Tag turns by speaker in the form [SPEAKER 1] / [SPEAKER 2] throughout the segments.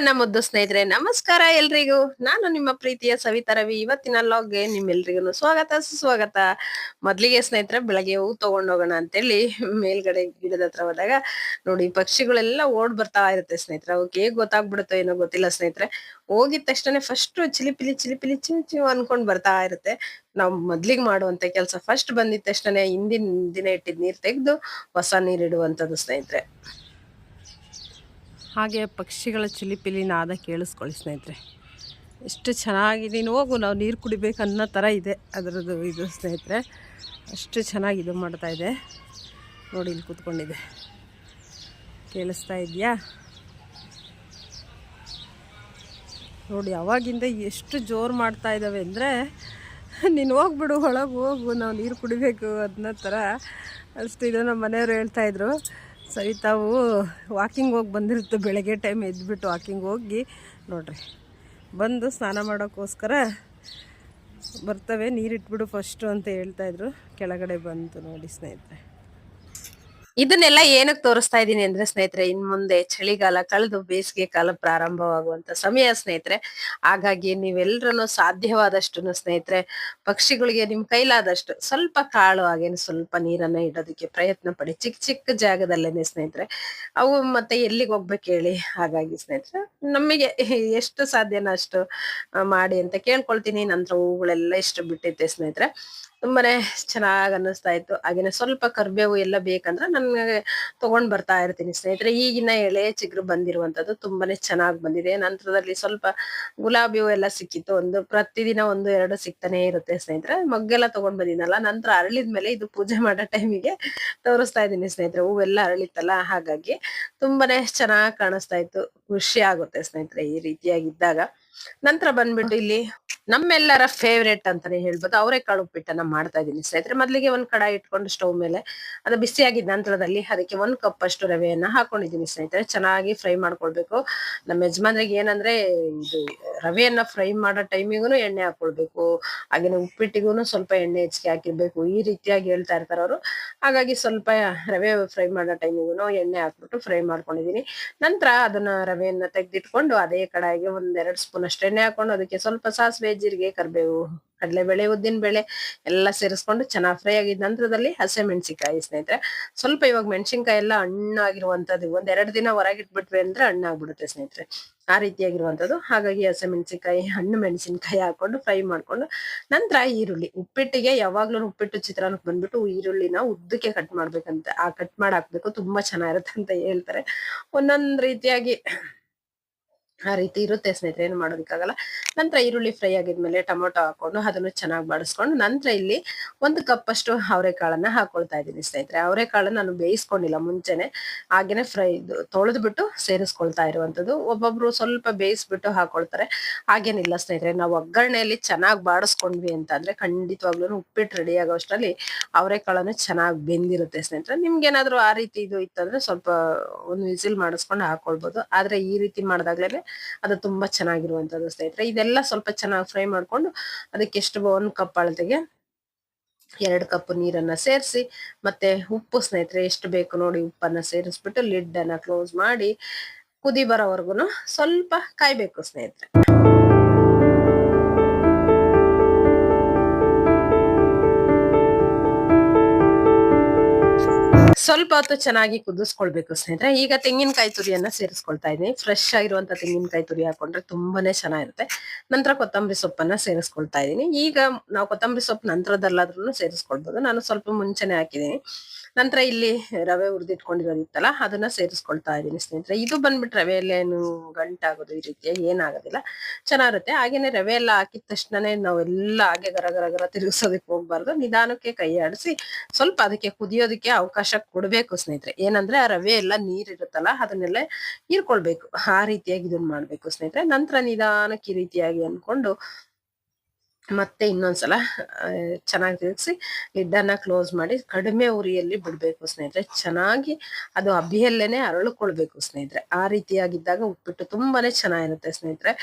[SPEAKER 1] ನನ್ನ ಮುದ್ದು ಸ್ನೇಹಿತರೆ, ನಮಸ್ಕಾರ ಎಲ್ರಿಗೂ. ನಾನು ನಿಮ್ಮ ಪ್ರೀತಿಯ ಸವಿತಾ ರವಿ. ಇವತ್ತಿನ ಲಾಗ್ಗೆ ನಿಮ್ಮೆಲ್ರಿಗೂ ಸ್ವಾಗತ. ಸುಸ್ವಾಗತ. ಮೊದಲಿಗೆ ಸ್ನೇಹಿತರೆ, ಬೆಳಗ್ಗೆ ಹೂ ತಗೊಂಡೋಗೋಣ ಅಂತೇಳಿ ಮೇಲ್ಗಡೆ ಗಿಡದ ಹತ್ರ ಹೋದಾಗ ನೋಡಿ, ಪಕ್ಷಿಗಳೆಲ್ಲ ಓಡ್ ಬರ್ತಾ ಇರುತ್ತೆ ಸ್ನೇಹಿತರೆ. ಅವಕ್ಕೆ ಹೇಗ್ ಗೊತ್ತಾಗ್ಬಿಡುತ್ತೋ ಏನೋ ಗೊತ್ತಿಲ್ಲ ಸ್ನೇಹಿತರೆ. ಹೋಗಿದ ತಕ್ಷಣ ಫಸ್ಟ್ ಚಿಲಿಪಿಲಿ ಚಿಲಿಪಿಲಿ ಚಿಮ್ ಚಿಮ್ ಅನ್ಕೊಂಡ್ ಬರ್ತಾ ಇರುತ್ತೆ. ನಾವ್ ಮೊದ್ಲಿಗೆ ಮಾಡುವಂತ ಕೆಲಸ ಫಸ್ಟ್ ಬಂದಿದ ತಕ್ಷಣ ಹಿಂದಿನ ದಿನ ಇಟ್ಟಿದ್ ನೀರ್ ತೆಗೆದು ಹೊಸ ನೀರ್ ಇಡುವಂತದ್ದು ಸ್ನೇಹಿತರೆ. ಹಾಗೆ ಪಕ್ಷಿಗಳ ಚಿಲಿಪಿಲಿ ನಾದ ಕೇಳಿಸ್ಕೊಳ್ಳಿ ಸ್ನೇಹಿತರೆ. ಎಷ್ಟು ಚೆನ್ನಾಗಿ ನೀನು ಹೋಗು, ನಾವು ನೀರು ಕುಡಿಬೇಕು ಅನ್ನೋ ಥರ ಇದೆ ಅದರದ್ದು ಇದು ಸ್ನೇಹಿತರೆ. ಅಷ್ಟು ಚೆನ್ನಾಗಿ ಇದು ಮಾಡ್ತಾ ಇದೆ. ನೋಡಿ ಇಲ್ಲಿ ಕೂತ್ಕೊಂಡಿದೆ. ಕೇಳಿಸ್ತಾ ಇದೆಯಾ ನೋಡಿ ಅವಾಗಿಂದ ಎಷ್ಟು ಜೋರು ಮಾಡ್ತಾ ಇದ್ದಾವೆ ಅಂದರೆ, ನೀನು ಹೋಗ್ಬಿಡು ಒಳಗೆ ಹೋಗು, ನಾವು ನೀರು ಕುಡಿಬೇಕು ಅನ್ನೋ ಥರ ಅಷ್ಟು ಇದು ನಮ್ಮ ಮನೆಯವರು ಹೇಳ್ತಾಯಿದ್ರು ಸರಿ, ತಾವು ವಾಕಿಂಗ್ ಹೋಗಿ ಬಂದಿರುತ್ತೆ, ಬೆಳಗ್ಗೆ ಟೈಮ್ ಎದ್ದುಬಿಟ್ಟು ವಾಕಿಂಗ್ ಹೋಗಿ. ನೋಡ್ರಿ, ಬಂದು ಸ್ನಾನ ಮಾಡೋಕ್ಕೋಸ್ಕರ ಬರ್ತವೆ, ನೀರಿಟ್ಬಿಡು ಫಸ್ಟು ಅಂತ ಹೇಳ್ತಾಯಿದ್ರು ಕೆಳಗಡೆ ಬಂತು ನೋಡಿ ಸ್ನೇಹಿತರೆ. ಇದನ್ನೆಲ್ಲ ಏನಕ್ಕೆ ತೋರಿಸ್ತಾ ಇದ್ದೀನಿ ಅಂದ್ರೆ ಸ್ನೇಹಿತರೆ, ಇನ್ ಮುಂದೆ ಚಳಿಗಾಲ, ಕಳೆದು ಬೇಸಿಗೆ ಕಾಲ ಪ್ರಾರಂಭವಾಗುವಂತ ಸಮಯ ಸ್ನೇಹಿತರೆ. ಹಾಗಾಗಿ ನೀವೆಲ್ಲರೂ ಸಾಧ್ಯವಾದಷ್ಟು ಸ್ನೇಹಿತರೆ, ಪಕ್ಷಿಗಳಿಗೆ ನಿಮ್ ಕೈಲಾದಷ್ಟು ಸ್ವಲ್ಪ ಕಾಳು ಹಾಗೇನು ಸ್ವಲ್ಪ ನೀರನ್ನ ಇಡೋದಕ್ಕೆ ಪ್ರಯತ್ನ ಪಡಿ. ಚಿಕ್ಕ ಚಿಕ್ಕ ಜಾಗದಲ್ಲೇನೆ ಸ್ನೇಹಿತರೆ, ಅವು ಮತ್ತೆ ಎಲ್ಲಿಗೆ ಹೋಗ್ಬೇಕು ಹೇಳಿ? ಹಾಗಾಗಿ ಸ್ನೇಹಿತರೆ ನಮಗೆ ಎಷ್ಟು ಸಾಧ್ಯನೋ ಅಷ್ಟು ಮಾಡಿ ಅಂತ ಕೇಳ್ಕೊಳ್ತೀನಿ. ನಂತರ ಹೂಗಳೆಲ್ಲ ಇಷ್ಟು ಬಿಟ್ಟಿದ್ದೆ ಸ್ನೇಹಿತರೆ. ತುಂಬಾನೇ ಚೆನ್ನಾಗ್ ಅನ್ನಿಸ್ತಾ ಇತ್ತು ಹಾಗೇನೆ ಸ್ವಲ್ಪ ಕರ್ಬೇವು ಎಲ್ಲ ಬೇಕಂದ್ರೆ ನನಗೆ ತಗೊಂಡ್ ಬರ್ತಾ ಇರ್ತೀನಿ ಸ್ನೇಹಿತರೆ. ಈಗಿನ ಎಳೆ ಚಿಗುರು ಬಂದಿರುವಂತದ್ದು ತುಂಬಾನೇ ಚೆನ್ನಾಗ್ ಬಂದಿದೆ. ನಂತರದಲ್ಲಿ ಸ್ವಲ್ಪ ಗುಲಾಬಿ ಹೂ ಎಲ್ಲ ಸಿಕ್ಕಿತ್ತು. ಒಂದು ಪ್ರತಿದಿನ ಒಂದು, ಎರಡು ಸಿಗ್ತಾನೆ ಇರುತ್ತೆ ಸ್ನೇಹಿತರೆ. ಮಗ್ಗೆಲ್ಲ ತಗೊಂಡ್ ಬಂದಿದ್ನಲ್ಲ, ನಂತರ ಅರಳಿದ್ಮೇಲೆ ಇದು ಪೂಜೆ ಮಾಡೋ ಟೈಮಿಗೆ ತೋರಿಸ್ತಾ ಇದ್ದೀನಿ ಸ್ನೇಹಿತರೆ. ಹೂವೆಲ್ಲ ಅರಳಿತ್ತಲ್ಲ, ಹಾಗಾಗಿ ತುಂಬಾನೇ ಚೆನ್ನಾಗ್ ಕಾಣಿಸ್ತಾ ಇತ್ತು. ಖುಷಿ ಆಗುತ್ತೆ ಸ್ನೇಹಿತರೆ ಈ ರೀತಿಯಾಗಿದ್ದಾಗ. ನಂತರ ಬಂದ್ಬಿಟ್ಟು ಇಲ್ಲಿ ನಮ್ಮೆಲ್ಲರ ಫೇವ್ರೇಟ್ ಅಂತಾನೆ ಹೇಳ್ಬೋದು. ಅವರೆಕಾಳು ಉಪ್ಪಿಟ್ಟನ್ನ ಮಾಡ್ತಾ ಇದೀನಿ ಸ್ನೇಹಿತರೆ. ಮೊದಲಿಗೆ ಒಂದು ಕಡಾಯಿ ಇಟ್ಕೊಂಡು ಸ್ಟವ್ ಮೇಲೆ ಅದು ಬಿಸಿಯಾಗಿದ್ದ ನಂತರದಲ್ಲಿ ಅದಕ್ಕೆ ಒಂದು ಕಪ್ ಅಷ್ಟು ರವೆಯನ್ನ ಹಾಕೊಂಡಿದ್ದೀನಿ ಸ್ನೇಹಿತರೆ. ಚೆನ್ನಾಗಿ ಫ್ರೈ ಮಾಡ್ಕೊಳ್ಬೇಕು. ನಮ್ಮ ಯಜಮಾನ್ರಿಗೆ ಏನಂದ್ರೆ ಇದು ರವೆಯನ್ನ ಫ್ರೈ ಮಾಡೋ ಟೈಮಿಗೂ ಎಣ್ಣೆ ಹಾಕೊಳ್ಬೇಕು. ಹಾಗೇನೆ ಉಪ್ಪಿಟ್ಟಿಗೂ ಸ್ವಲ್ಪ ಎಣ್ಣೆ ಹೆಚ್ಚಿಗೆ ಹಾಕಿರ್ಬೇಕು. ಈ ರೀತಿಯಾಗಿ ಹೇಳ್ತಾ ಇರ್ತಾರೆ ಅವರು. ಹಾಗಾಗಿ ಸ್ವಲ್ಪ ರವೆ ಫ್ರೈ ಮಾಡೋ ಟೈಮಿಗೂ ಎಣ್ಣೆ ಹಾಕ್ಬಿಟ್ಟು ಫ್ರೈ ಮಾಡ್ಕೊಂಡಿದ್ದೀನಿ. ನಂತರ ಅದನ್ನ ರವೆಯನ್ನ ತೆಗೆದಿಟ್ಕೊಂಡು ಅದೇ ಕಡಾಯಿಗೆ ಒಂದೆರಡು ಸ್ಪೂನ್ ಅಷ್ಟು ಎಣ್ಣೆ ಹಾಕೊಂಡು ಅದಕ್ಕೆ ಸ್ವಲ್ಪ ಸಾಸಿವೆ ಜೀರಿಗೆ, ಕರಿಬೇವು, ಕಡಲೆಬೇಳೆ, ಉದ್ದಿನ ಬೇಳೆ ಎಲ್ಲ ಸೇರಿಸ್ಕೊಂಡು ಚೆನ್ನಾಗಿ ಫ್ರೈ ಆಗಿದ ನಂತರದಲ್ಲಿ ಹಸೆ ಮೆಣಸಿನಕಾಯಿ ಸ್ನೇಹಿತರೆ. ಸ್ವಲ್ಪ ಇವಾಗ ಮೆಣಸಿನ್ಕಾಯಿ ಎಲ್ಲ ಹಣ್ಣಾಗಿರುವಂಥದ್ದು ಒಂದ್ ಎರಡು ದಿನ ಹೊರಗಿಟ್ಬಿಟ್ವಿ ಅಂದ್ರೆ ಹಣ್ಣಾಗ್ಬಿಡುತ್ತೆ ಸ್ನೇಹಿತರೆ. ಆ ರೀತಿಯಾಗಿರುವಂಥದ್ದು ಹಾಗಾಗಿ ಹಸೆ ಮೆಣಸಿನಕಾಯಿ, ಹಣ್ಣು ಮೆಣಸಿನಕಾಯಿ ಹಾಕೊಂಡು ಫ್ರೈ ಮಾಡ್ಕೊಂಡು ನಂತರ ಈರುಳ್ಳಿ. ಉಪ್ಪಿಟ್ಟಿಗೆ ಯಾವಾಗ್ಲೂ ಉಪ್ಪಿಟ್ಟು, ಚಿತ್ರಾನ್ನಕ್ಕೆ ಬಂದ್ಬಿಟ್ಟು ಈರುಳ್ಳಿನ ಉದ್ದಕ್ಕೆ ಕಟ್ ಮಾಡ್ಬೇಕಂತ, ಆ ಕಟ್ ಮಾಡಿ ಹಾಕ್ಬೇಕು ತುಂಬಾ ಚೆನ್ನಾಗಿರುತ್ತೆ ಅಂತ ಹೇಳ್ತಾರೆ. ಒಂದೊಂದು ರೀತಿಯಾಗಿ ಆ ರೀತಿ ಇರುತ್ತೆ ಸ್ನೇಹಿತರೆ, ಏನು ಮಾಡೋದಕ್ಕಾಗಲ್ಲ. ನಂತರ ಈರುಳ್ಳಿ ಫ್ರೈ ಆಗಿದ್ಮೇಲೆ ಟೊಮೊಟೊ ಹಾಕೊಂಡು ಅದನ್ನು ಚೆನ್ನಾಗಿ ಬಾಡಿಸ್ಕೊಂಡು ನಂತರ ಇಲ್ಲಿ ಒಂದು ಕಪ್ ಅಷ್ಟು ಅವರೆಕಾಳನ್ನ ಹಾಕೊಳ್ತಾ ಇದ್ದೀನಿ ಸ್ನೇಹಿತರೆ. ಅವರೆಕಾಳನ್ನ ನಾನು ಬೇಯಿಸ್ಕೊಂಡಿಲ್ಲ ಮುಂಚೆನೆ. ಹಾಗೇನೆ ಫ್ರೈ ತೊಳೆದ್ಬಿಟ್ಟು ಸೇರಿಸ್ಕೊಳ್ತಾ ಇರುವಂಥದ್ದು. ಒಬ್ಬೊಬ್ರು ಸ್ವಲ್ಪ ಬೇಯಿಸ್ಬಿಟ್ಟು ಹಾಕೊಳ್ತಾರೆ. ಹಾಗೇನಿಲ್ಲ ಸ್ನೇಹಿತರೆ, ನಾವು ಒಗ್ಗರಣೆಯಲ್ಲಿ ಚೆನ್ನಾಗಿ ಬಾಡಿಸ್ಕೊಂಡ್ವಿ ಅಂತ ಅಂದ್ರೆ ಖಂಡಿತವಾಗ್ಲೂ ಉಪ್ಪಿಟ್ಟು ರೆಡಿ ಆಗೋ ಅಷ್ಟರಲ್ಲಿ ಅವರೆಕಾಳನ್ನು ಚೆನ್ನಾಗಿ ಬೆಂದಿರುತ್ತೆ ಸ್ನೇಹಿತರೆ. ನಿಮ್ಗೆ ಏನಾದ್ರು ಆ ರೀತಿ ಇದು ಇತ್ತಂದ್ರೆ ಸ್ವಲ್ಪ ಒಂದು ವಿಸಿಲ್ ಮಾಡಿಸ್ಕೊಂಡು ಹಾಕೊಳ್ಬೋದು. ಆದ್ರೆ ಈ ರೀತಿ ಮಾಡಿದಾಗ್ಲೇನೆ ಅದು ತುಂಬಾ ಚೆನ್ನಾಗಿರುವಂಥದ್ದು ಸ್ನೇಹಿತರೆ. ಇದೆಲ್ಲ ಸ್ವಲ್ಪ ಚೆನ್ನಾಗಿ ಫ್ರೈ ಮಾಡ್ಕೊಂಡು ಅದಕ್ಕೆ ಎಷ್ಟು ಒಂದು ಕಪ್ ಅಳತೆಗೆ ಎರಡು ಕಪ್ ನೀರನ್ನ ಸೇರಿಸಿ ಮತ್ತೆ ಉಪ್ಪು ಸ್ನೇಹಿತರೆ ಎಷ್ಟು ಬೇಕು ನೋಡಿ ಉಪ್ಪನ್ನ ಸೇರಿಸ್ಬಿಟ್ಟು ಲಿಡ್ ಅನ್ನ ಕ್ಲೋಸ್ ಮಾಡಿ ಕುದಿ ಬರೋವರೆಗೂ ಸ್ವಲ್ಪ ಕಾಯಬೇಕು ಸ್ನೇಹಿತರೆ. ಸ್ವಲ್ಪ ಹೊತ್ತು ಚೆನ್ನಾಗಿ ಕುದಿಸ್ಕೊಳ್ಬೇಕು ಸ್ನೇಹಿತರೆ. ಈಗ ತೆಂಗಿನಕಾಯಿ ತುರಿಯನ್ನ ಸೇರಿಸ್ಕೊಳ್ತಾ ಇದ್ದೀನಿ. ಫ್ರೆಶ್ ಆಗಿರುವಂತ ತೆಂಗಿನಕಾಯಿ ತುರಿ ಹಾಕೊಂಡ್ರೆ ತುಂಬಾನೇ ಚೆನ್ನಾಗಿರುತ್ತೆ. ನಂತರ ಕೊತ್ತಂಬರಿ ಸೊಪ್ಪನ್ನ ಸೇರಿಸ್ಕೊಳ್ತಾ ಇದ್ದೀನಿ. ಈಗ ನಾವು ಕೊತ್ತಂಬರಿ ಸೊಪ್ಪು ನಂತರದಲ್ಲಾದ್ರೂ ಸೇರಿಸ್ಕೊಳ್ಬೋದು. ನಾನು ಸ್ವಲ್ಪ ಮುಂಚೆನೆ ಹಾಕಿದ್ದೀನಿ. ನಂತರ ಇಲ್ಲಿ ರವೆ ಹುರಿದಿಟ್ಕೊಂಡಿರೋದಿತ್ತಲ್ಲ, ಅದನ್ನ ಸೇರಿಸ್ಕೊಳ್ತಾ ಇದ್ದೀನಿ ಸ್ನೇಹಿತರೆ. ಇದು ಬಂದ್ಬಿಟ್ಟು ರವೆಯಲ್ಲಿ ಏನು ಗಂಟಾಗೋದು ಈ ರೀತಿಯ ಏನಾಗೋದಿಲ್ಲ. ಚೆನ್ನಾಗಿರುತ್ತೆ. ಹಾಗೇನೆ ರವೆ ಎಲ್ಲ ಹಾಕಿದ ತಕ್ಷಣನೇ ನಾವೆಲ್ಲ ಹಾಗೆ ಗರ ಗರ ಗರ ತಿರುಗಿಸೋದಕ್ಕೆ ಹೋಗ್ಬಾರ್ದು. ನಿಧಾನಕ್ಕೆ ಕೈ ಆಡಿಸಿ ಸ್ವಲ್ಪ ಅದಕ್ಕೆ ಕುದಿಯೋದಕ್ಕೆ ಅವಕಾಶ ಕೊಡ್ಬೇಕು ಸ್ನೇಹಿತರೆ. ಏನಂದ್ರೆ ಆ ರವೆ ಎಲ್ಲ ನೀರಿರುತ್ತಲ್ಲ, ಅದನ್ನೆಲ್ಲ ಹೀರ್ಕೊಳ್ಬೇಕು. ಆ ರೀತಿಯಾಗಿ ಇದನ್ನ ಮಾಡ್ಬೇಕು ಸ್ನೇಹಿತರೆ. ನಂತರ ನಿಧಾನಕ್ಕೆ ಈ ರೀತಿಯಾಗಿ ಅನ್ಕೊಂಡು ಮತ್ತೆ ಇನ್ನೊಂದ್ಸಲ ಚೆನ್ನಾಗಿ ತಿರುಗಿಸಿ ಲಿಡ್ಡನ್ನ ಕ್ಲೋಸ್ ಮಾಡಿ ಕಡಿಮೆ ಉರಿಯಲ್ಲಿ ಬಿಡಬೇಕು ಸ್ನೇಹಿತರೆ. ಚೆನ್ನಾಗಿ ಅದು ಅಭಿಯಲ್ಲೇನೆ ಅರಳ್ಕೊಳ್ಬೇಕು ಸ್ನೇಹಿತರೆ. ಆ ರೀತಿಯಾಗಿದ್ದಾಗ ಉಪ್ಪಿಟ್ಟು ತುಂಬಾನೇ ಚೆನ್ನಾಗಿರುತ್ತೆ ಸ್ನೇಹಿತರೆ.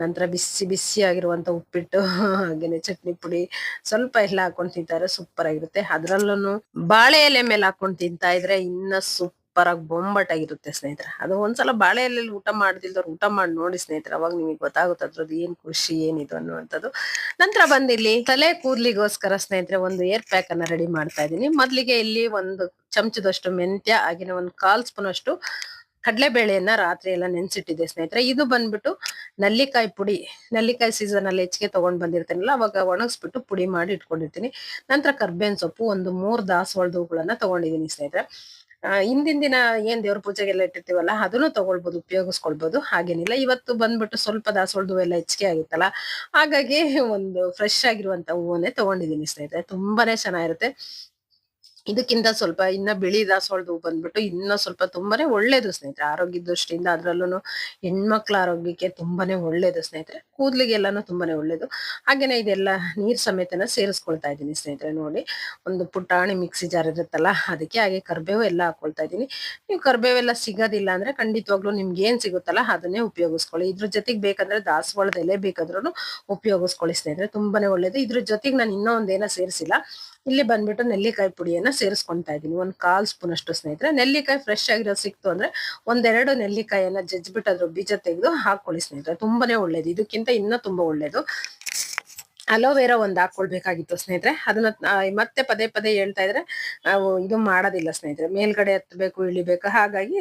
[SPEAKER 1] ನಂತರ ಬಿಸಿ ಬಿಸಿ ಆಗಿರುವಂತ ಉಪ್ಪಿಟ್ಟು, ಹಾಗೇನೆ ಚಟ್ನಿ ಪುಡಿ ಸ್ವಲ್ಪ ಎಲ್ಲ ಹಾಕೊಂಡು ತಿಂತಾರೆ ಸೂಪರ್ ಆಗಿರುತ್ತೆ. ಅದ್ರಲ್ಲೂ ಬಾಳೆ ಎಲೆ ಮೇಲೆ ಹಾಕೊಂಡು ತಿಂತಾ ಇದ್ರೆ ಇನ್ನ ಸೂಪರ್ ಸೂಪರ್ ಆಗಿ ಬೊಂಬಟಾಗಿರುತ್ತೆ ಸ್ನೇಹಿತರೆ. ಅದು ಒಂದ್ಸಲ ಬಾಳೆ ಎಲೆಯಲ್ಲಿ ಊಟ ಮಾಡ್ದಿಲ್ದವ್ರು ಊಟ ಮಾಡಿ ನೋಡಿ ಸ್ನೇಹಿತರೆ, ಅವಾಗ ನಿಮಗೆ ಗೊತ್ತಾಗುತ್ತೆ ಅದ್ರದ್ದು ಏನ್ ಖುಷಿ, ಏನಿದು ಅನ್ನುವಂಥದ್ದು. ನಂತರ ಬಂದಿಲ್ಲಿ ತಲೆ ಕೂದ್ಲಿಗೋಸ್ಕರ ಸ್ನೇಹಿತರೆ ಒಂದು ಏರ್ ಪ್ಯಾಕ್ ಅನ್ನ ರೆಡಿ ಮಾಡ್ತಾ ಇದ್ದೀನಿ. ಮೊದಲಿಗೆ ಇಲ್ಲಿ ಒಂದು ಚಮಚದಷ್ಟು ಮೆಂತ್ಯ, ಆಗಿನ ಒಂದು ಕಾಲ್ ಸ್ಪೂನ್ ಅಷ್ಟು ಕಡಲೆಬೇಳೆಯನ್ನ ರಾತ್ರಿ ಎಲ್ಲ ನೆನ್ಸಿಟ್ಟಿದೆ ಸ್ನೇಹಿತರೆ. ಇದು ಬಂದ್ಬಿಟ್ಟು ನಲ್ಲಿಕಾಯಿ ಪುಡಿ, ನಲ್ಲಿಕಾಯಿ ಸೀಸನ್ ಅಲ್ಲಿ ಹೆಚ್ಚಿಗೆ ತಗೊಂಡ್ ಬಂದಿರ್ತೇನಲ್ಲ, ಅವಾಗ ಒಣಗಿಸ್ಬಿಟ್ಟು ಪುಡಿ ಮಾಡಿ ಇಟ್ಕೊಂಡಿರ್ತೀನಿ. ನಂತರ ಕರ್ಬೇವಿನ ಸೊಪ್ಪು, ಒಂದು ಮೂರ್ ದಾಸವಾಳದ ಹೂಗಳನ್ನ ತಗೊಂಡಿದ್ದೀನಿ ಸ್ನೇಹಿತರೆ. ಹಿಂದಿನ ದಿನ ಏನ್ ದೇವ್ರ ಪೂಜೆಗೆಲ್ಲ ಇಟ್ಟಿರ್ತೀವಲ್ಲ, ಅದನ್ನು ತಗೊಳ್ಬೋದು, ಉಪಯೋಗಿಸ್ಕೊಳ್ಬೋದು, ಹಾಗೇನಿಲ್ಲ. ಇವತ್ತು ಬಂದ್ಬಿಟ್ಟು ಸ್ವಲ್ಪ ದಾಸವಾಳದ ಹೂವು ಎಲ್ಲ ಹೆಚ್ಚಿಗೆ ಆಗಿತ್ತಲ್ಲ, ಹಾಗಾಗಿ ಒಂದು ಫ್ರೆಶ್ ಆಗಿರುವಂತ ಹೂವನ್ನೇ ತಗೊಂಡಿದ್ದೀನಿ ಸ್ನೇಹಿತರೆ. ತುಂಬಾನೇ ಚೆನ್ನಾಗಿರುತ್ತೆ. ಇದಕ್ಕಿಂತ ಸ್ವಲ್ಪ ಇನ್ನ ಬಿಳಿ ದಾಸವಾಳದ ಹೂ ಬಂದ್ಬಿಟ್ಟು ಇನ್ನ ಸ್ವಲ್ಪ ತುಂಬಾನೇ ಒಳ್ಳೇದು ಸ್ನೇಹಿತರೆ. ಆರೋಗ್ಯದ ದೃಷ್ಟಿಯಿಂದ ಅದ್ರಲ್ಲೂ ಹೆಣ್ಮಕ್ಳ ಆರೋಗ್ಯಕ್ಕೆ ತುಂಬಾನೇ ಒಳ್ಳೇದು ಸ್ನೇಹಿತರೆ. ಕೂದ್ಲಿಗೆಲ್ಲಾನು ತುಂಬಾನೇ ಒಳ್ಳೇದು. ಹಾಗೇನೆ ಇದೆಲ್ಲ ನೀರ್ ಸಮೇತನ ಸೇರಿಸ್ಕೊಳ್ತಾ ಇದ್ದೀನಿ ಸ್ನೇಹಿತರೆ ನೋಡಿ. ಒಂದು ಪುಟಾಣಿ ಮಿಕ್ಸಿ ಜಾರ್ ಇರುತ್ತಲ್ಲ, ಅದಕ್ಕೆ ಹಾಗೆ ಕರ್ಬೇವು ಎಲ್ಲ ಹಾಕೊಳ್ತಾ ಇದ್ದೀನಿ. ನೀವು ಕರ್ಬೇವೆಲ್ಲ ಸಿಗೋದಿಲ್ಲ ಅಂದ್ರೆ ಖಂಡಿತವಾಗ್ಲೂ ನಿಮ್ಗೆ ಏನ್ ಸಿಗುತ್ತಲ್ಲ ಅದನ್ನೇ ಉಪಯೋಗಿಸ್ಕೊಳ್ಳಿ. ಇದ್ರ ಜೊತೆಗೆ ಬೇಕಂದ್ರೆ ದಾಸವಾಳದ ಎಲೆ ಬೇಕಾದ್ರೂ ಉಪಯೋಗಿಸ್ಕೊಳ್ಳಿ ಸ್ನೇಹಿತರೆ. ತುಂಬಾನೇ ಒಳ್ಳೇದು. ಇದ್ರ ಜೊತೆಗೆ ನಾನು ಇನ್ನೂ ಒಂದೇನ ಸೇರಿಸಿಲ್ಲ. ಇಲ್ಲಿ ಬಂದ್ಬಿಟ್ಟು ನೆಲ್ಲಿಕಾಯಿ ಪುಡಿಯನ್ನ ಸೇರಿಸ್ಕೊಂತಾ ಇದ್ದೀನಿ. ಒಂದ್ ಕಾಲ್ ಸ್ಪೂನ್ ಅಷ್ಟು ಸ್ನೇಹಿತರೆ. ನೆಲ್ಲಿಕಾಯಿ ಫ್ರೆಶ್ ಆಗಿರೋದು ಸಿಕ್ತು ಅಂದ್ರೆ ಒಂದೆರಡು ನೆಲ್ಲಿಕಾಯಿಯನ್ನ ಜಜ್ಜಿಬಿಟ್ಟು ಅದ್ರ ಬೀಜ ತೆಗೆದು ಹಾಕೊಳ್ಳಿ ಸ್ನೇಹಿತರೆ. ತುಂಬಾನೇ ಒಳ್ಳೇದು. ಇದಕ್ಕಿಂತ ಇನ್ನೂ ತುಂಬಾ ಒಳ್ಳೇದು. ಅಲೋವೆರಾ ಒಂದು ಹಾಕೊಳ್ಬೇಕಾಗಿತ್ತು ಸ್ನೇಹಿತರೆ. ಅದನ್ನ ಮತ್ತೆ ಪದೇ ಪದೇ ಹೇಳ್ತಾ ಇದ್ರೆ, ನಾವು ಇದು ಮಾಡೋದಿಲ್ಲ ಸ್ನೇಹಿತರೆ. ಮೇಲ್ಗಡೆ ಹತ್ಬೇಕು ಇಳಿಬೇಕು. ಹಾಗಾಗಿ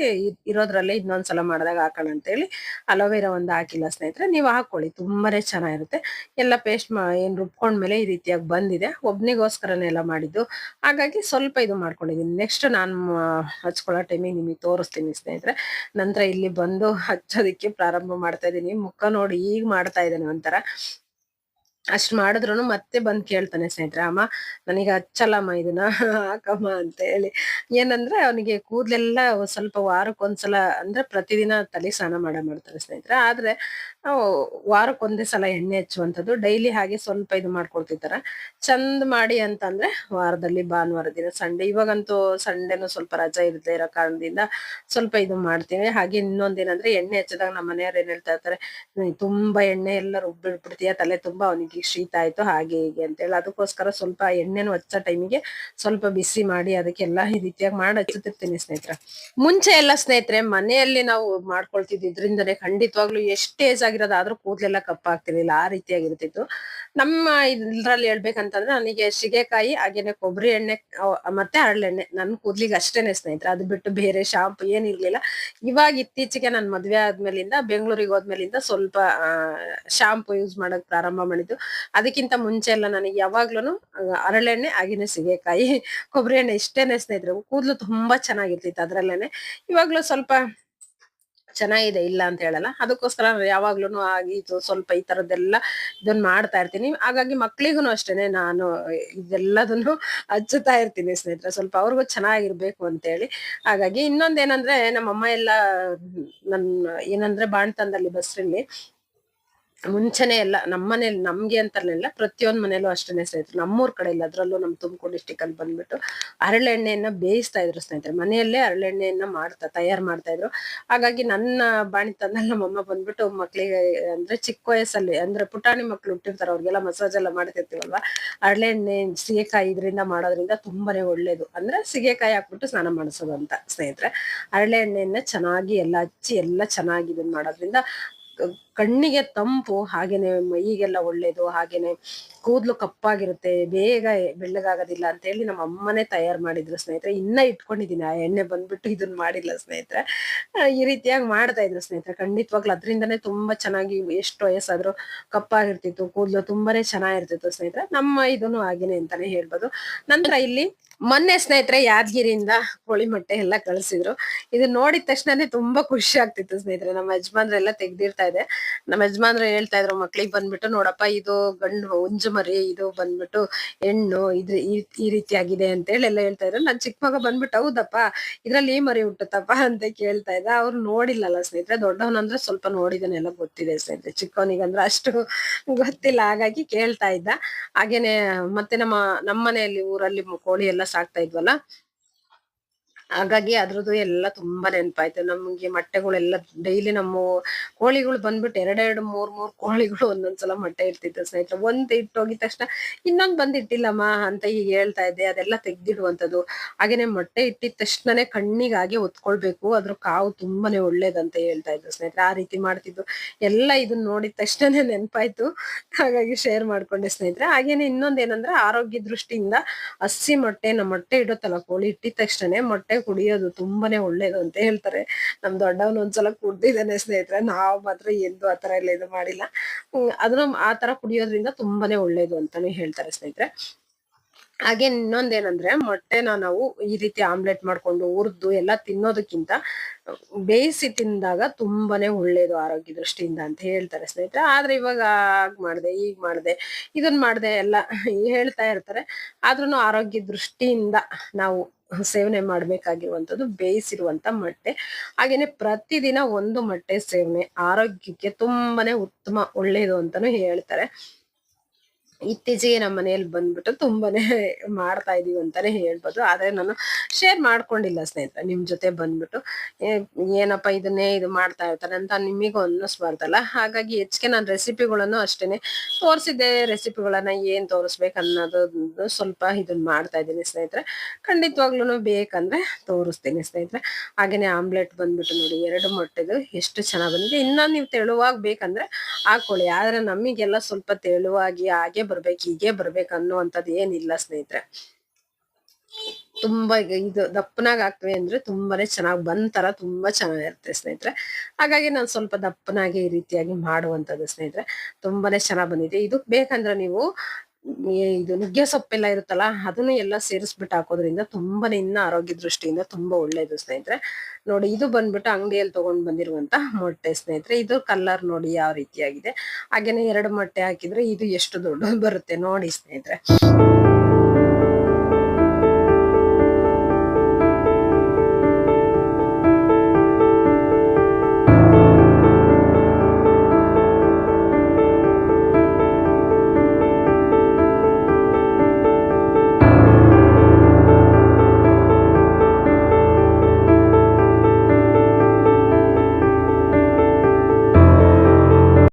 [SPEAKER 1] ಇರೋದ್ರಲ್ಲಿ ಇನ್ನೊಂದ್ಸಲ ಮಾಡಿದಾಗ ಹಾಕೋಣ ಅಂತ ಹೇಳಿ ಅಲೋವೆರಾ ಒಂದು ಹಾಕಿಲ್ಲ ಸ್ನೇಹಿತರೆ. ನೀವು ಹಾಕೊಳ್ಳಿ ತುಂಬಾನೇ ಚೆನ್ನಾಗಿರುತ್ತೆ. ಎಲ್ಲ ಪೇಸ್ಟ್ ಮಾ, ಏನು ರುಬ್ಕೊಂಡ್ಮೇಲೆ ಈ ರೀತಿಯಾಗಿ ಬಂದಿದೆ. ಒಬ್ನಿಗೋಸ್ಕರನೇ ಎಲ್ಲ ಮಾಡಿದ್ದು. ಹಾಗಾಗಿ ಸ್ವಲ್ಪ ಇದು ಮಾಡ್ಕೊಂಡಿದ್ದೀನಿ ನೆಕ್ಸ್ಟ್ ನಾನು ಹಚ್ಕೊಳ್ಳೋ ಟೈಮಿಗೆ ನಿಮಗೆ ತೋರಿಸ್ತೀನಿ ಸ್ನೇಹಿತರೆ. ನಂತರ ಇಲ್ಲಿ ಬಂದು ಹಚ್ಚೋದಕ್ಕೆ ಪ್ರಾರಂಭ ಮಾಡ್ತಾ ಇದ್ದೀನಿ. ಮುಖ ನೋಡಿ ಈಗ ಮಾಡ್ತಾ ಇದ್ದೇನೆ ಒಂಥರ. ಅಷ್ಟ್ ಮಾಡಿದ್ರು ಮತ್ತೆ ಬಂದ್ ಕೇಳ್ತಾನೆ ಸ್ನೇಹಿತರೆ, ಅಮ್ಮ, ನನಗೆ ಹಚ್ಚಲ್ಲಮ್ಮ ಇದನ್ನ, ಹಾಕಮ್ಮ ಅಂತ ಹೇಳಿ. ಏನಂದ್ರೆ ಅವನಿಗೆ ಕೂದ್ಲೆಲ್ಲ ಸ್ವಲ್ಪ ವಾರಕ್ಕೊಂದ್ಸಲ ಅಂದ್ರೆ ಪ್ರತಿದಿನ ತಲೆ ಸ್ನಾನ ಮಾಡ ಮಾಡ್ತಾರೆ ಸ್ನೇಹಿತರೆ. ಆದ್ರೆ ನಾವು ವಾರಕ್ಕೊಂದೇ ಸಲ ಎಣ್ಣೆ ಹಚ್ಚುವಂಥದ್ದು. ಡೈಲಿ ಹಾಗೆ ಸ್ವಲ್ಪ ಇದು ಮಾಡ್ಕೊಳ್ತಿರ್ತಾರ. ಚಂದ ಮಾಡಿ ಅಂತಂದ್ರೆ ವಾರದಲ್ಲಿ ಭಾನುವಾರ ದಿನ, ಸಂಡೆ. ಇವಾಗಂತೂ ಸಂಡೆನೂ ಸ್ವಲ್ಪ ರಜಾ ಇರುತ್ತೆ ಇರೋ ಕಾರಣದಿಂದ ಸ್ವಲ್ಪ ಇದು ಮಾಡ್ತೀವಿ. ಹಾಗೆ ಇನ್ನೊಂದೇನಂದ್ರೆ ಎಣ್ಣೆ ಹಚ್ಚಿದಾಗ ನಮ್ಮ ಮನೆಯವ್ರು ಏನ್ ಹೇಳ್ತಾ ಇರ್ತಾರೆ ತುಂಬಾ ಎಣ್ಣೆ ಎಲ್ಲ ರುಬ್ಬಿಡ್ಬಿಡ್ತೀಯ ತಲೆ ತುಂಬಾ ಅವನಿಗೆ ಶೀತ ಆಯ್ತು, ಹಾಗೆ ಹೀಗೆ ಅಂತೇಳಿ. ಅದಕ್ಕೋಸ್ಕರ ಸ್ವಲ್ಪ ಎಣ್ಣೆನು ಹಚ್ಚೋ ಟೈಮಿಗೆ ಸ್ವಲ್ಪ ಬಿಸಿ ಮಾಡಿ ಅದಕ್ಕೆಲ್ಲ ಈ ರೀತಿಯಾಗಿ ಮಾಡಿ ಹಚ್ಚುತ್ತಿರ್ತೀನಿ ಸ್ನೇಹಿತರೆ. ಮುಂಚೆ ಎಲ್ಲ ಸ್ನೇಹಿತರೆ ಮನೆಯಲ್ಲಿ ನಾವು ಮಾಡ್ಕೊಳ್ತಿದ್ರಿಂದನೇ ಖಂಡಿತವಾಗ್ಲೂ ಎಷ್ಟು ಏಜ್ ಆಗಿರೋದಾದ್ರೂ ಕೂದಲೆಲ್ಲ ಕಪ್ಪಾಗ್ತಿರ್ಲಿಲ್ಲ, ಆ ರೀತಿಯಾಗಿರ್ತಿತ್ತು ನಮ್ಮ ಇದ್ರಲ್ಲಿ ಹೇಳ್ಬೇಕಂತಂದ್ರೆ ನನಗೆ ಶಿಗೆಕಾಯಿ ಹಾಗೇನೆ ಕೊಬ್ಬರಿ ಎಣ್ಣೆ ಮತ್ತೆ ಹರಳೆಣ್ಣೆ. ನನ್ ಕೂದ್ಲಿಗೆ ಅಷ್ಟೇನೆ ಸ್ನೇಹಿತರೆ, ಅದು ಬಿಟ್ಟು ಬೇರೆ ಶಾಂಪು ಏನಿರ್ಲಿಲ್ಲ ಇವಾಗ ಇತ್ತೀಚೆಗೆ ನನ್ ಮದ್ವೆ ಆದ್ಮೇಲಿಂದ, ಬೆಂಗಳೂರಿಗೆ ಹೋದ್ಮೇಲಿಂದ ಸ್ವಲ್ಪ ಶಾಂಪು ಯೂಸ್ ಮಾಡಕ್ ಪ್ರಾರಂಭ ಮಾಡಿದ್ದು. ಅದಕ್ಕಿಂತ ಮುಂಚೆ ಎಲ್ಲ ನನಗೆ ಯಾವಾಗ್ಲೂ ಹರಳೆಣ್ಣೆ, ಹಾಗೇನೆ ಸಿಗೆಕಾಯಿ, ಕೊಬ್ಬರಿ ಎಣ್ಣೆ ಇಷ್ಟೇನೆ ಸ್ನೇಹಿತರೆ. ಕೂದ್ಲು ತುಂಬಾ ಚೆನ್ನಾಗಿರ್ತಿತ್ತು ಅದ್ರಲ್ಲೇನೆ. ಇವಾಗ್ಲೂ ಸ್ವಲ್ಪ ಚೆನ್ನಾಗಿದೆ, ಇಲ್ಲ ಅಂತ ಹೇಳಲ್ಲ. ಅದಕ್ಕೋಸ್ಕರ ಯಾವಾಗ್ಲೂ ಆಗಿ ಸ್ವಲ್ಪ ಈ ತರದ್ದೆಲ್ಲ ಇದನ್ನ ಮಾಡ್ತಾ ಇರ್ತೀನಿ. ಹಾಗಾಗಿ ಮಕ್ಳಿಗೂ ಅಷ್ಟೇನೆ ನಾನು ಇದೆಲ್ಲದನ್ನು ಹಚ್ಚುತ್ತಾ ಇರ್ತೀನಿ ಸ್ನೇಹಿತರೆ. ಸ್ವಲ್ಪ ಅವ್ರಿಗೂ ಚೆನ್ನಾಗಿರ್ಬೇಕು ಅಂತ ಹೇಳಿ ಹಾಗಾಗಿ ಇನ್ನೊಂದೇನಂದ್ರೆ, ನಮ್ಮಮ್ಮ ಎಲ್ಲ ನನ್ನ ಏನಂದ್ರೆ ಬಾಣ್ತಂದಲ್ಲಿ ಬಸ್ರಲ್ಲಿ ಮುಂಚೆನೆ ಎಲ್ಲ ನಮ್ಮ ಮನೇಲಿ ನಮ್ಗೆ ಅಂತಲ್ಲ ಪ್ರತಿಯೊಂದ್ ಮನೇಲೂ ಅಷ್ಟೇನೆ ಸ್ನೇಹಿತರು. ನಮ್ಮೂರ್ ಕಡೆ ಇಲ್ಲ, ಅದ್ರಲ್ಲೂ ನಮ್ ತುಮಕೂರು ಡಿಸ್ಟಿಕ್ ಅಲ್ಲಿ ಬಂದ್ಬಿಟ್ಟು ಹರಳೆಣ್ಣೆಯನ್ನ ಬೇಯಿಸ್ತಾ ಇದ್ರು ಸ್ನೇಹಿತರೆ. ಮನೆಯಲ್ಲೇ ಹರಳೆಣ್ಣೆಯನ್ನ ಮಾಡ್ತಾ, ತಯಾರು ಮಾಡ್ತಾ ಇದ್ರು. ಹಾಗಾಗಿ ನನ್ನ ಬಾಣಿ ಬಾಣಿತನಲ್ಲಿ ನಮ್ಮಮ್ಮ ಬಂದ್ಬಿಟ್ಟು ಮಕ್ಳಿಗೆ ಅಂದ್ರೆ ಚಿಕ್ಕ ವಯಸ್ಸಲ್ಲಿ ಅಂದ್ರೆ ಪುಟಾಣಿ ಮಕ್ಳು ಹುಟ್ಟಿರ್ತಾರೆ, ಅವ್ರಿಗೆಲ್ಲ ಮಸಾಜ್ ಎಲ್ಲ ಮಾಡ್ತಿರ್ತೀವಲ್ವಾ? ಹರಳೆಣ್ಣೆ ಸೀಗೆಕಾಯಿ ಇದರಿಂದ ಮಾಡೋದ್ರಿಂದ ತುಂಬಾನೇ ಒಳ್ಳೇದು. ಅಂದ್ರೆ ಸೀಗೆಕಾಯಿ ಹಾಕ್ಬಿಟ್ಟು ಸ್ನಾನ ಮಾಡಿಸೋದು ಅಂತ ಸ್ನೇಹಿತರೆ. ಹರಳೆ ಎಣ್ಣೆಯನ್ನ ಚೆನ್ನಾಗಿ ಎಲ್ಲ ಹಚ್ಚಿ ಎಲ್ಲ ಚೆನ್ನಾಗಿ ಇದನ್ನ ಮಾಡೋದ್ರಿಂದ ಕಣ್ಣಿಗೆ ತಂಪು, ಹಾಗೇನೆ ಮೈಗೆಲ್ಲ ಒಳ್ಳೇದು, ಹಾಗೇನೆ ಕೂದಲು ಕಪ್ಪಾಗಿರುತ್ತೆ, ಬೇಗ ಬೆಳ್ಳಗಾಗೋದಿಲ್ಲ ಅಂತ ಹೇಳಿ ನಮ್ಮ ಅಮ್ಮನೇ ತಯಾರು ಮಾಡಿದ್ರು ಸ್ನೇಹಿತರೆ. ಇನ್ನ ಇಟ್ಕೊಂಡಿದ್ದೀನಿ, ಆ ಎಣ್ಣೆ ಬಂದ್ಬಿಟ್ಟು ಇದನ್ನ ಮಾಡಿಲ್ಲ ಸ್ನೇಹಿತರೆ. ಈ ರೀತಿಯಾಗಿ ಮಾಡ್ತಾ ಇದ್ರು ಸ್ನೇಹಿತರೆ. ಖಂಡಿತವಾಗ್ಲೂ ಅದರಿಂದನೇ ತುಂಬಾ ಚೆನ್ನಾಗಿ ಎಷ್ಟು ವಯಸ್ಸಾದ್ರೂ ಕಪ್ಪಾಗಿರ್ತಿತ್ತು, ಕೂದಲು ತುಂಬಾನೇ ಚೆನ್ನಾಗಿರ್ತಿತ್ತು ಸ್ನೇಹಿತರೆ. ನಮ್ಮ ಇದನ್ನು ಹಾಗೇನೆ ಅಂತಾನೆ ಹೇಳ್ಬೋದು. ನಂತರ ಇಲ್ಲಿ ಮೊನ್ನೆ ಸ್ನೇಹಿತರೆ ಯಾದಗಿರಿಯಿಂದ ಕೋಳಿ ಮೊಟ್ಟೆ ಎಲ್ಲ ಕಳ್ಸಿದ್ರು. ಇದು ನೋಡಿದ ತಕ್ಷಣನೇ ತುಂಬಾ ಖುಷಿ ಆಗ್ತಿತ್ತು ಸ್ನೇಹಿತರೆ. ನಮ್ಮ ಯಜಮಾನ್ರೆಲ್ಲ ತೆಗ್ದಿರ್ತಾ ಇದೆ ನಮ್ಮ ಯಜಮಾನ್ರು ಹೇಳ್ತಾ ಇದ್ರು, ಮಕ್ಳಿಗೆ ಬಂದ್ಬಿಟ್ಟು ನೋಡಪ್ಪ, ಇದು ಗಂಡು ಹುಂಜು ಮರಿ ಇದು ಬಂದ್ಬಿಟ್ಟು ಹೆಣ್ಣು, ಇದು ಈ ರೀತಿಯಾಗಿದೆ ಅಂತ ಹೇಳಿ ಎಲ್ಲ ಹೇಳ್ತಾ ಇದ್ರು. ನನ್ ಚಿಕ್ಕ ಮಗ ಬಂದ್ಬಿಟ್ಟು, ಹೌದಪ್ಪ, ಇದ್ರಲ್ಲಿ ಮರಿ ಹುಟ್ಟುತ್ತಪ್ಪ ಅಂತ ಕೇಳ್ತಾ ಇದ್ದ. ಅವ್ರು ನೋಡಿಲ್ಲಲ್ಲ ಸ್ನೇಹಿತರೆ ದೊಡ್ಡವನಂದ್ರೆ ಸ್ವಲ್ಪ ನೋಡಿದನೆಲ್ಲ ಗೊತ್ತಿದೆ ಸ್ನೇಹಿತರೆ. ಚಿಕ್ಕವನಿಗಂದ್ರೆ ಅಷ್ಟು ಗೊತ್ತಿಲ್ಲ, ಹಾಗಾಗಿ ಕೇಳ್ತಾ ಇದ್ದ. ಹಾಗೇನೆ ಮತ್ತೆ ನಮ್ಮ, ನಮ್ಮನೆಯಲ್ಲಿ ಊರಲ್ಲಿ ಕೋಳಿ ಎಲ್ಲ ಸಾಕ್ತಾ ಇದ್ವಲ್ಲ ಹಾಗಾಗಿ ಅದ್ರದ್ದು ಎಲ್ಲ ತುಂಬಾ ನೆನಪಾಯ್ತು. ನಮ್ಗೆ ಮೊಟ್ಟೆಗಳೆಲ್ಲ ಡೈಲಿ ನಮ್ಮ ಕೋಳಿಗಳು ಬಂದ್ಬಿಟ್ಟು ಎರಡೆರಡು, ಮೂರ್ ಮೂರ್ ಕೋಳಿಗಳು ಒಂದೊಂದ್ಸಲ ಮೊಟ್ಟೆ ಇರ್ತಿತ್ತು ಸ್ನೇಹಿತರೆ. ಒಂದ್ ಇಟ್ಟೋಗಿದ ತಕ್ಷಣ ಇನ್ನೊಂದ್ ಬಂದ್ ಇಟ್ಟಿಲ್ಲಮ್ಮ ಅಂತ ಈಗ ಹೇಳ್ತಾ ಇದ್ದೆ. ಅದೆಲ್ಲ ತೆಗ್ದಿಡುವಂಥದ್ದು. ಹಾಗೇನೆ ಮೊಟ್ಟೆ ಇಟ್ಟಿದ ತಕ್ಷಣನೇ ಕಣ್ಣಿಗಾಗಿ ಒತ್ಕೊಳ್ಬೇಕು ಅದ್ರ ಕಾವು ತುಂಬಾನೇ ಒಳ್ಳೇದಂತ ಹೇಳ್ತಾ ಇದ್ರು ಸ್ನೇಹಿತರೆ. ಆ ರೀತಿ ಮಾಡ್ತಿದ್ದು. ಎಲ್ಲ ಇದನ್ನ ನೋಡಿದ ತಕ್ಷಣನೇ ನೆನಪಾಯ್ತು. ಹಾಗಾಗಿ ಶೇರ್ ಮಾಡ್ಕೊಂಡೆ ಸ್ನೇಹಿತರೆ. ಹಾಗೇನೆ ಇನ್ನೊಂದ್ ಏನಂದ್ರೆ ಆರೋಗ್ಯ ದೃಷ್ಟಿಯಿಂದ ಹಸಿ ಮೊಟ್ಟೆ ನಮ್ಮ ಮೊಟ್ಟೆ ಇಡುತ್ತಲ್ಲ ಕೋಳಿ ಇಟ್ಟಿದ ತಕ್ಷಣನೇ ಮೊಟ್ಟೆ ಕುಡಿಯೋದು ತುಂಬಾನೇ ಒಳ್ಳೇದು ಅಂತ ಹೇಳ್ತಾರೆ. ನಮ್ ದೊಡ್ಡವನ್ ಒಂದ್ಸಲ ಕುಡ್ದಿದ್ದಾನೆ ಸ್ನೇಹಿತರೆ, ನಾವ್ ಮಾತ್ರ ಎಂದು ಆತರ ಎಲ್ಲ ಇದು ಮಾಡಿಲ್ಲ. ಅದನ್ನ ಆ ತರ ಕುಡಿಯೋದ್ರಿಂದ ತುಂಬಾನೇ ಒಳ್ಳೇದು ಅಂತಾನೆ ಹೇಳ್ತಾರೆ ಸ್ನೇಹಿತರೆ. ಹಾಗೆ ಇನ್ನೊಂದೇನಂದ್ರೆ ಮೊಟ್ಟೆನ ನಾವು ಈ ರೀತಿ ಆಮ್ಲೆಟ್ ಮಾಡ್ಕೊಂಡು ಹುರಿದು ಎಲ್ಲ ತಿನ್ನೋದಕ್ಕಿಂತ ಬೇಯಿಸಿ ತಿಂದಾಗ ತುಂಬಾನೇ ಒಳ್ಳೇದು ಆರೋಗ್ಯ ದೃಷ್ಟಿಯಿಂದ ಅಂತ ಹೇಳ್ತಾರೆ ಸ್ನೇಹಿತರೆ. ಆದ್ರೆ ಇವಾಗ ಆಗ ಮಾಡಿದೆ ಈಗ ಮಾಡ್ದೆ, ಇದನ್ ಮಾಡ್ದೆ ಎಲ್ಲ ಹೇಳ್ತಾ ಇರ್ತಾರೆ. ಆದ್ರೂ ಆರೋಗ್ಯ ದೃಷ್ಟಿಯಿಂದ ನಾವು ಸೇವನೆ ಮಾಡ್ಬೇಕಾಗಿರುವಂತದ್ದು ಬೇಯಿಸಿರುವಂತ ಮೊಟ್ಟೆ. ಹಾಗೇನೆ ಪ್ರತಿದಿನ ಒಂದು ಮೊಟ್ಟೆ ಸೇವನೆ ಆರೋಗ್ಯಕ್ಕೆ ತುಂಬಾನೇ ಉತ್ತಮ, ಒಳ್ಳೇದು ಅಂತಾನು ಹೇಳ್ತಾರೆ. ಇತ್ತೀಚೆಗೆ ನಮ್ಮ ಮನೆಯಲ್ಲಿ ಬಂದ್ಬಿಟ್ಟು ತುಂಬಾನೇ ಮಾಡ್ತಾ ಇದೀವಿ ಅಂತಾನೆ ಹೇಳ್ಬೋದು. ಆದ್ರೆ ನಾನು ಶೇರ್ ಮಾಡ್ಕೊಂಡಿಲ್ಲ ಸ್ನೇಹಿತರೆ, ನಿಮ್ ಜೊತೆ ಬಂದ್ಬಿಟ್ಟು. ಏನಪ್ಪ ಇದನ್ನೇ ಇದು ಮಾಡ್ತಾ ಇರ್ತಾರೆ ಅಂತ ನಿಮಗೂ ಅನ್ನಿಸ್ಬಾರ್ದಲ್ಲ ಹಾಗಾಗಿ ಹೆಚ್ಚಿಗೆ ನಾನು ರೆಸಿಪಿಗಳನ್ನು ಅಷ್ಟೇನೆ ತೋರಿಸಿದ್ದೆ. ರೆಸಿಪಿಗಳನ್ನ ಏನ್ ತೋರಿಸ್ಬೇಕು ಅನ್ನೋದು ಸ್ವಲ್ಪ ಇದನ್ನ ಮಾಡ್ತಾ ಇದ್ದೀನಿ ಸ್ನೇಹಿತರೆ. ಖಂಡಿತವಾಗ್ಲೂ ಬೇಕಂದ್ರೆ ತೋರಿಸ್ತೀನಿ ಸ್ನೇಹಿತರೆ. ಹಾಗೇನೆ ಆಮ್ಲೆಟ್ ಬಂದ್ಬಿಟ್ಟು ನೋಡಿ, ಎರಡು ಮೊಟ್ಟೆದು ಎಷ್ಟು ಚೆನ್ನಾಗಿ ಬಂದಿದೆ. ಇನ್ನ ನೀವು ತೆಳುವಾಗಿ ಬೇಕಂದ್ರೆ ಹಾಕೊಳ್ಳಿ. ಆದ್ರೆ ನಮಗೆಲ್ಲ ಸ್ವಲ್ಪ ತೆಳುವಾಗಿ ಹಾಗೆ ಬರ್ಬೇಕು, ಹೀಗೆ ಬರ್ಬೇಕು ಅನ್ನುವಂಥದ್ದು ಏನಿಲ್ಲ ಸ್ನೇಹಿತರೆ. ತುಂಬಾ ಈಗ ಇದು ದಪ್ಪನಾಗ್ ಆಗ್ತವೆ ಅಂದ್ರೆ ತುಂಬಾನೇ ಚೆನ್ನಾಗ್ ಬಂದ್ ತರ ತುಂಬಾ ಚೆನ್ನಾಗಿರುತ್ತೆ ಸ್ನೇಹಿತರೆ. ಹಾಗಾಗಿ ನಾನು ಸ್ವಲ್ಪ ದಪ್ಪನಾಗಿ ಈ ರೀತಿಯಾಗಿ ಮಾಡುವಂತದ್ದು ಸ್ನೇಹಿತರೆ. ತುಂಬಾನೇ ಚೆನ್ನಾಗ್ ಬಂದಿದೆ. ಇದು ಬೇಕಂದ್ರೆ ನೀವು ಇದು ನುಗ್ಗೆ ಸೊಪ್ಪೆಲ್ಲ ಇರುತ್ತಲ್ಲ, ಅದನ್ನ ಎಲ್ಲ ಸೇರಿಸ್ಬಿಟ್ಟು ಹಾಕೋದ್ರಿಂದ ತುಂಬಾನೇ ಇನ್ನ ಆರೋಗ್ಯ ದೃಷ್ಟಿಯಿಂದ ತುಂಬಾ ಒಳ್ಳೇದು ಸ್ನೇಹಿತರೆ. ನೋಡಿ, ಇದು ಬಂದ್ಬಿಟ್ಟು ಅಂಗಡಿಯಲ್ಲಿ ತಗೊಂಡ್ ಬಂದಿರುವಂತ ಮೊಟ್ಟೆ ಸ್ನೇಹಿತರೆ. ಇದು ಕಲರ್ ನೋಡಿ ಯಾವ ರೀತಿಯಾಗಿದೆ. ಹಾಗೇನೆ ಎರಡು ಮೊಟ್ಟೆ ಹಾಕಿದ್ರೆ ಇದು ಎಷ್ಟು ದೊಡ್ಡ ಬರುತ್ತೆ ನೋಡಿ ಸ್ನೇಹಿತರೆ.